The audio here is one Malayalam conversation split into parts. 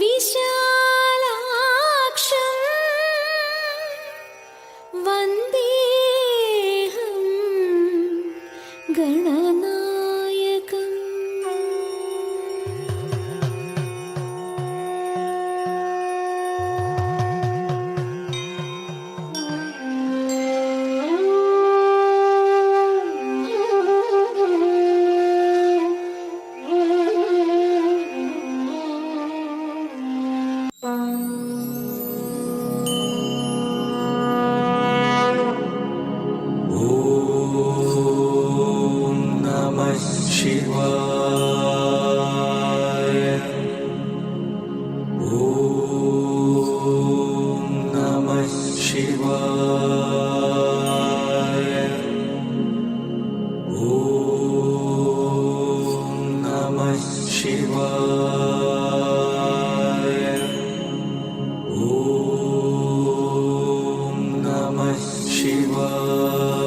വിശാ Shiva.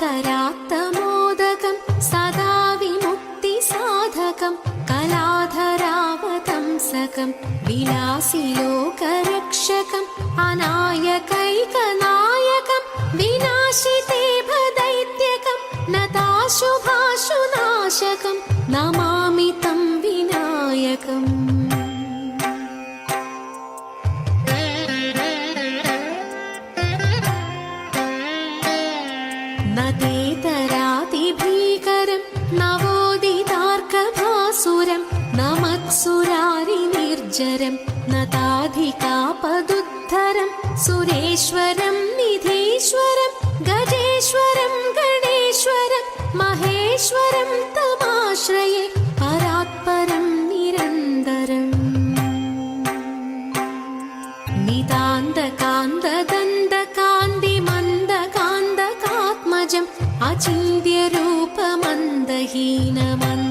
करातमोदकं सदा विमुक्तिसाधकं कलाधरावतंसकं विनाशिलोकरक्षकम् अनायकैकनायकं विनाशितेभ दैत्यकं न दाशुभाशुनाशकं न मामितं विनायकम्। सुरेश्वरं नताधिकापदुद्धरं सुरेश्वरं निधेश्वरं गजेश्वरं गणेश्वरं महेश्वरं तमाश्रये परात्परं निरन्तरम् नितान्तकान्ददन्तकान्तिमन्दकान्दकात्मजम् अचिन्त्यरूपमन्दहीनमन्द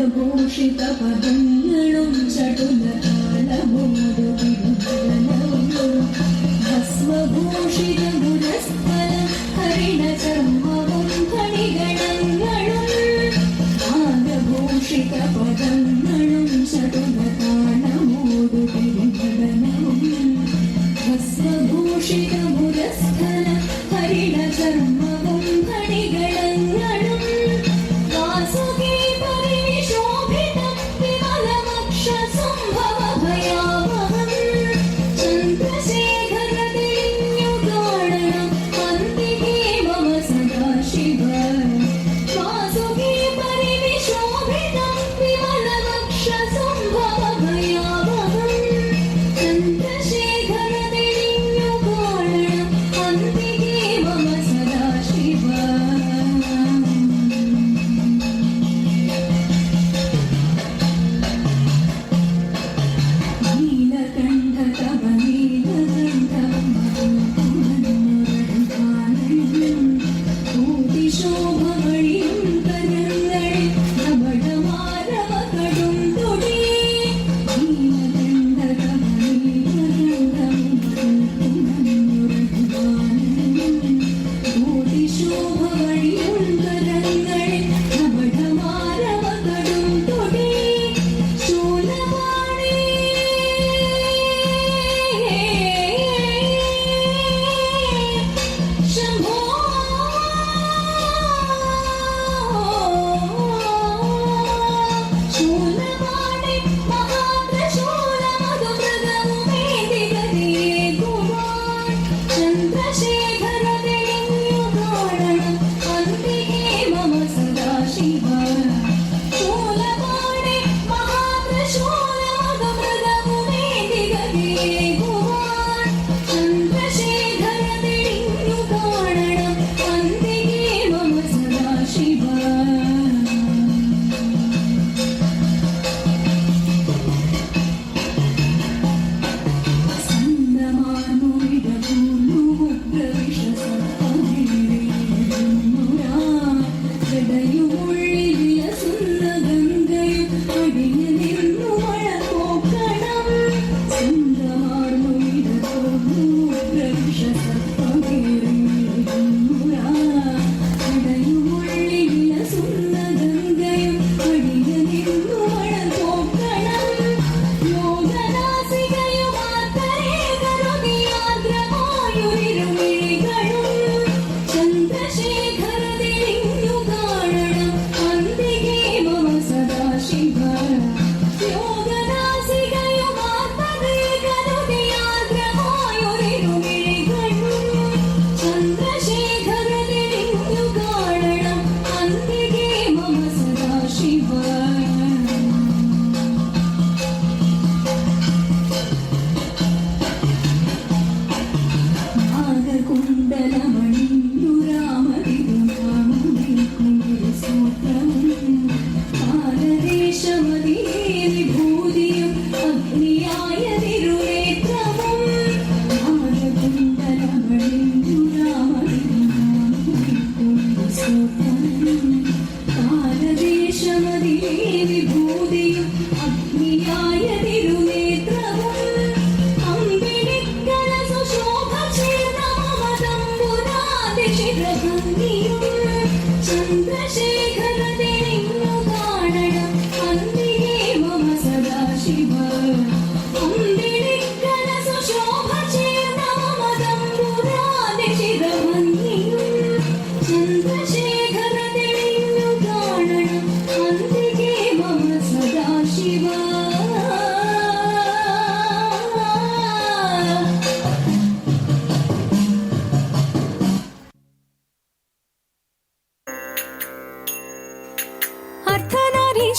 ആനന്ദഭൂഷിത പദങ്ങളും ചടുലത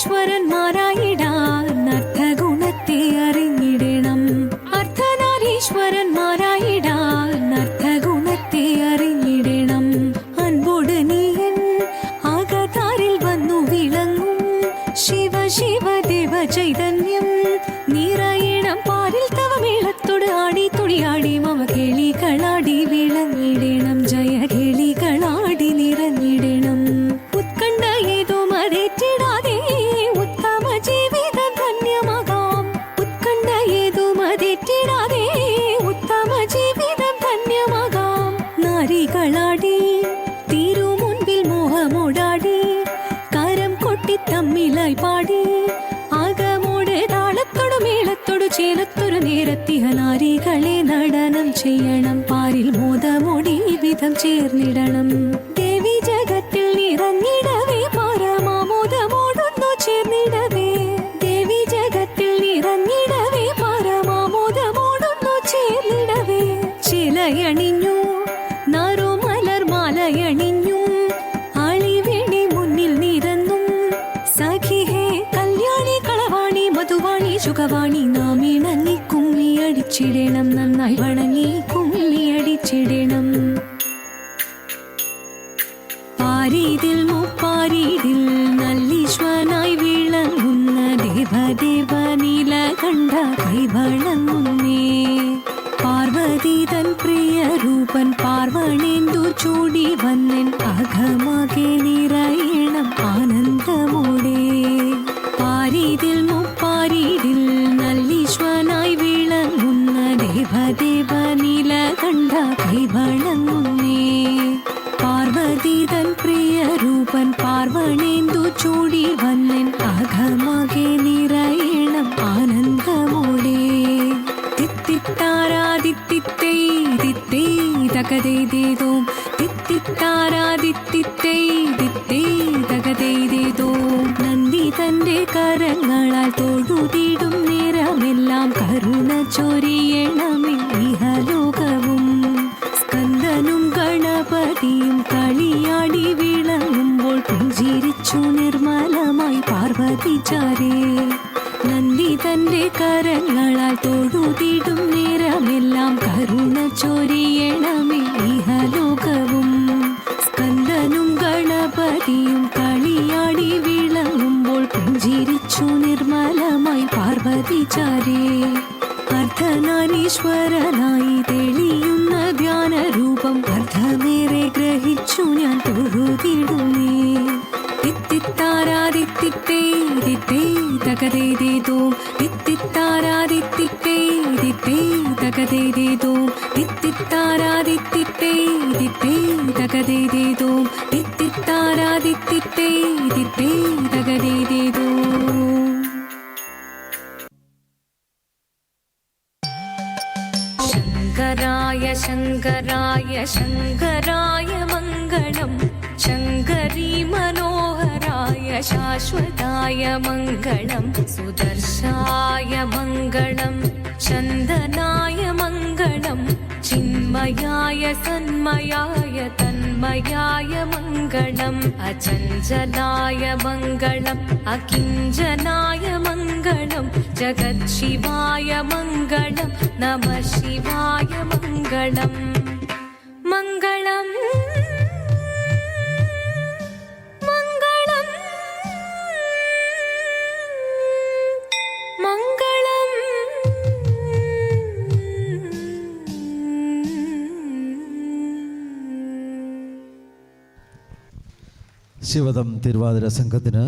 ஈஸ்வரன் மாறாயி ദേവദേവ നീല കണ്ട കൈവളങ്ങുന്നേ പാർവതി തൻ പ്രിയ രൂപൻ പാർവണേന്ദു ചൂടി വന്നൻ അകമാകെ നിറയണം ആനന്ദമോടെ. പാരീതിൽ മുപ്പാരീതിൽ നല്ലീശ്വനായി വിളങ്ങുന്ന ദേവദേവ നീല കണ്ട കൈവളങ്ങുന്നേ തകതേതേതോം തിത്തിത്താരാദിത്തിത്തേ ദിത്തേ തകതേതേതോം നന്ദി തന്റെ കരങ്ങളാൽ തൊഴുതിടും നിറമെല്ലാം കരുണ ചൊരിയണമേ ഇഹലോകവും. സ്കന്ദനും ഗണപതിയും കളിയാടി വിളങ്ങുമ്പോൾ പുഞ്ചിരിച്ചു നിർമ്മലമായി പാർവതി ചാരേ. നന്ദി തന്റെ കരങ്ങളാൽ തൊഴുതിടും നിറമെല്ലാം കരുണ ചൊരിയണമേ தித்தித்தே தகதே தேதோம் தித்தித்தாரா தித்தித்தே தித்தே தகதே தேதோம் शङ्कराय शङ्कराय शङ्कराय मङ्गलम् शङ्करी मनोहराय शाश्वताय मङ्गलम् सुदर्शाय मङ्गलम् चन्दनाय चिन्मयाय सन्मयाय तन्मयाय मङ्गलम् अचञ्चलाय मङ्गलम् अकिञ्चनाय मङ्गलम् जगत्शिवाय मङ्गलम् नमः शिवाय मङ्गलम् मङ्गलम् मङ्गलम् ശിവദം തിരുവാതിര സംഘത്തിന്